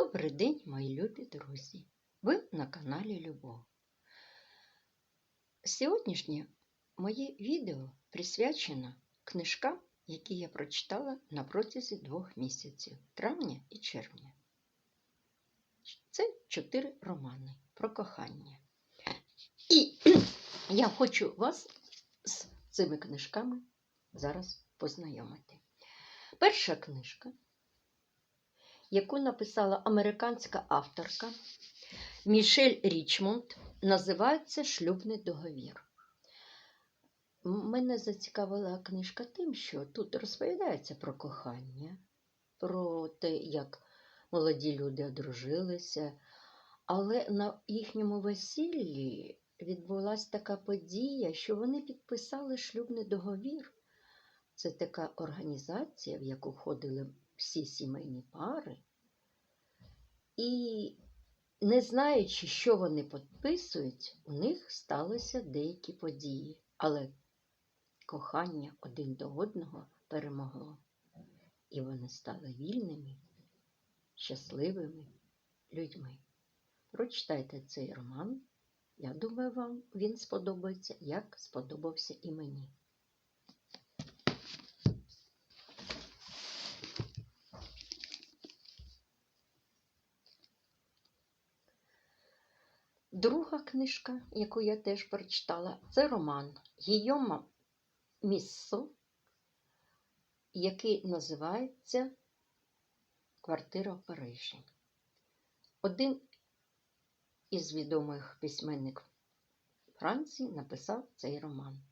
Добрий день, мої любі друзі! Ви на каналі Любов. Сьогоднішнє моє відео присвячено книжкам, які я прочитала на протязі двох місяців травня і червня. Це чотири романи про кохання. І я хочу вас з цими книжками зараз познайомити. Перша книжка яку написала американська авторка Мішель Річмонд, називається Шлюбний договір. Мене зацікавила книжка тим, що тут розповідається про кохання, про те, як молоді люди одружилися, але на їхньому весіллі відбулася така подія, що вони підписали шлюбний договір. Це така організація, в яку входили всі сімейні пари, і не знаючи, що вони підписують, у них сталися деякі події, але кохання один до одного перемогло, і вони стали вільними, щасливими людьми. Прочитайте цей роман. Я думаю, вам він сподобається, як сподобався і мені. Друга книжка, яку я теж прочитала, це роман Гійома Міссо, який називається Квартира в Парижі. Один із відомих письменників Франції написав цей роман.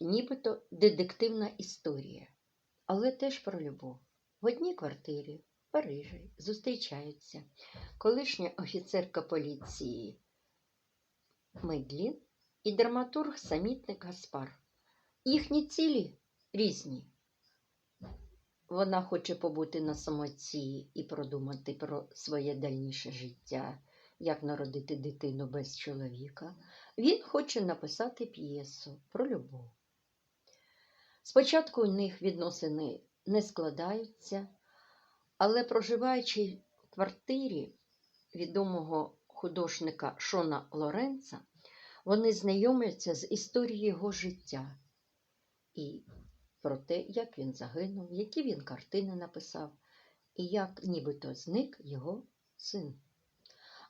Нібито детективна історія, але теж про любов. В одній квартирі Парижі зустрічаються колишня офіцерка поліції Мейдлін і драматург самітник Гаспар. Їхні цілі різні. Вона хоче побути на самоті і продумати про своє дальніше життя, як народити дитину без чоловіка. Він хоче написати п'єсу про любов. Спочатку у них відносини не складаються, але проживаючи в квартирі відомого художника Шона Лоренца, вони знайомляться з історією його життя і про те, як він загинув, які він картини написав, і як нібито зник його син.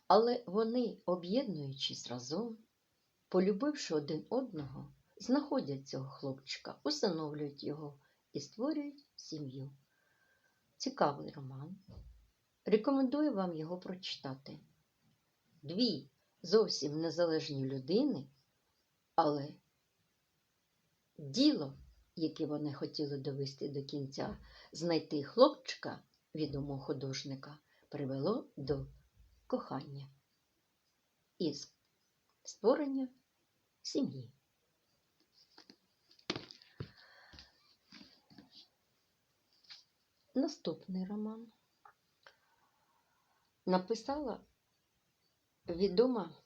Але вони, об'єднуючись разом, полюбивши один одного, знаходять цього хлопчика, усиновлюють його і створюють сім'ю. Цікавий роман. Рекомендую вам його прочитати. Дві зовсім незалежні людини, але діло, яке вони хотіли довести до кінця, знайти хлопчика, відомого художника, привело до кохання і створення сім'ї. Наступний роман написала відома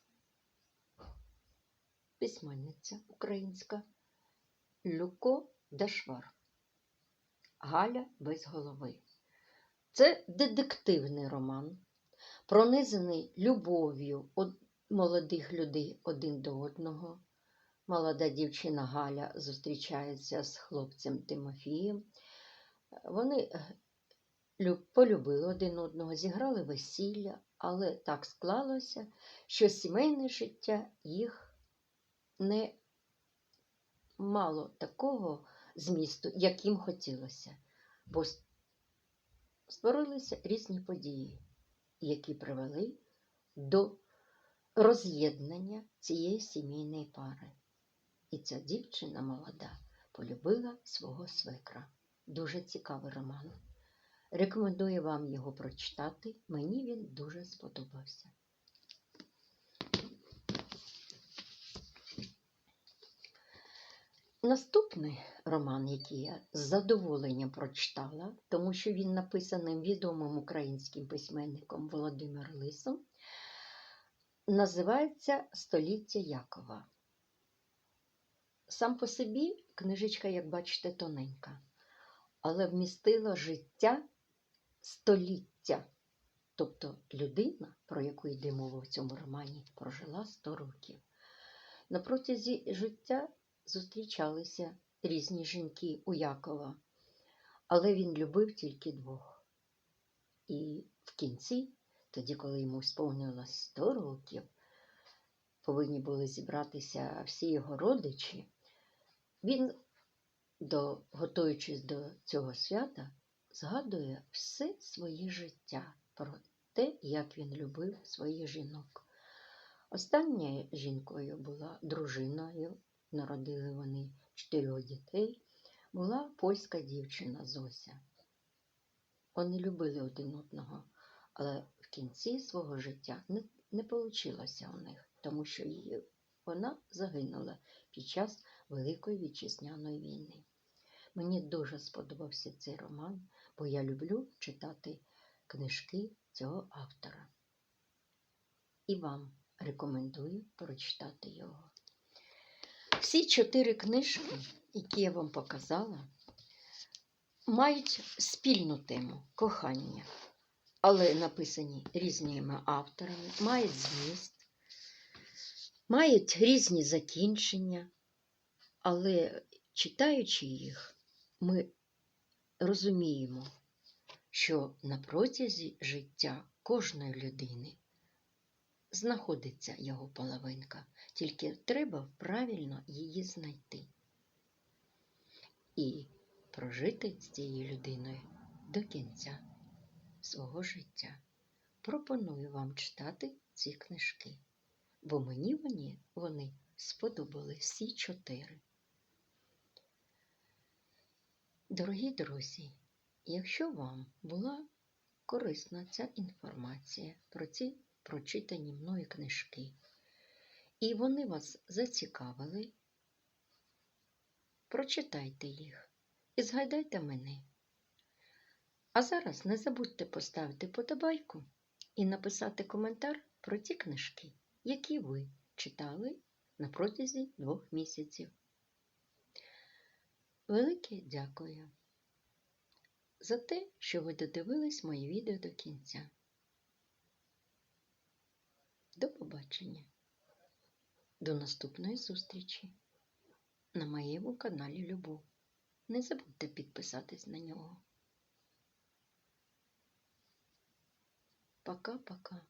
письменниця українська Люко Дашвар Галя без голови. Це детективний роман, пронизаний любов'ю молодих людей один до одного. Молода дівчина Галя зустрічається з хлопцем Тимофієм. Вони е, полюбили один одного, зіграли весілля, але так склалося, що сімейне життя їх не мало такого змісту, як їм хотілося, бо створилися різні події, які привели до роз'єднання цієї сімейної пари. І ця дівчина молода полюбила свого свекра. Дуже цікавий роман. Рекомендую вам його прочитати. Мені він дуже сподобався. Наступний роман, який я з задоволенням прочитала, тому що він написаний відомим українським письменником Володимиром Лисом, називається Століття Якова. Сам по собі книжечка, як бачите, тоненька, але вмістила життя століття Тобто людина, про яку йде мова в цьому романі, прожила 100 років. На протязі життя зустрічалися різні жінки у Якова, але він любив тільки двох. І в кінці, тоді, коли йому сповнилось 100 років, повинні були зібратися всі його родичі, він, до, готуючись до цього свята, згадує все своє життя про те, як він любив своїх жінок. Останньою жінкою була дружиною, народили вони чотирьох дітей, була польська дівчина Зося. Вони любили один одного, але в кінці свого життя не, не вийшло у них, тому що її, вона загинула під час Великої вітчизняної війни. Мені дуже сподобався цей роман, бо я люблю читати книжки цього автора. І вам рекомендую прочитати його. Всі чотири книжки, які я вам показала, мають спільну тему кохання, але написані різними авторами, мають зміст, мають різні закінчення, але читаючи їх, ми розуміємо, що на протязі життя кожної людини знаходиться його половинка, тільки треба правильно її знайти і прожити з цією людиною до кінця свого життя. Пропоную вам читати ці книжки, бо мені вони, сподобали всі чотири. Дорогі друзі, якщо вам була корисна ця інформація про ці прочитані мною книжки, і вони вас зацікавили, прочитайте їх і згадайте мене. А зараз не забудьте поставити подобайку і написати коментар про ті книжки, які ви читали на протязі двох місяців. Велике дякую за те, що ви додивились моє відео до кінця. До побачення. До наступної зустрічі на моєму каналі Любов. Не забудьте підписатись на нього. Пока-пока.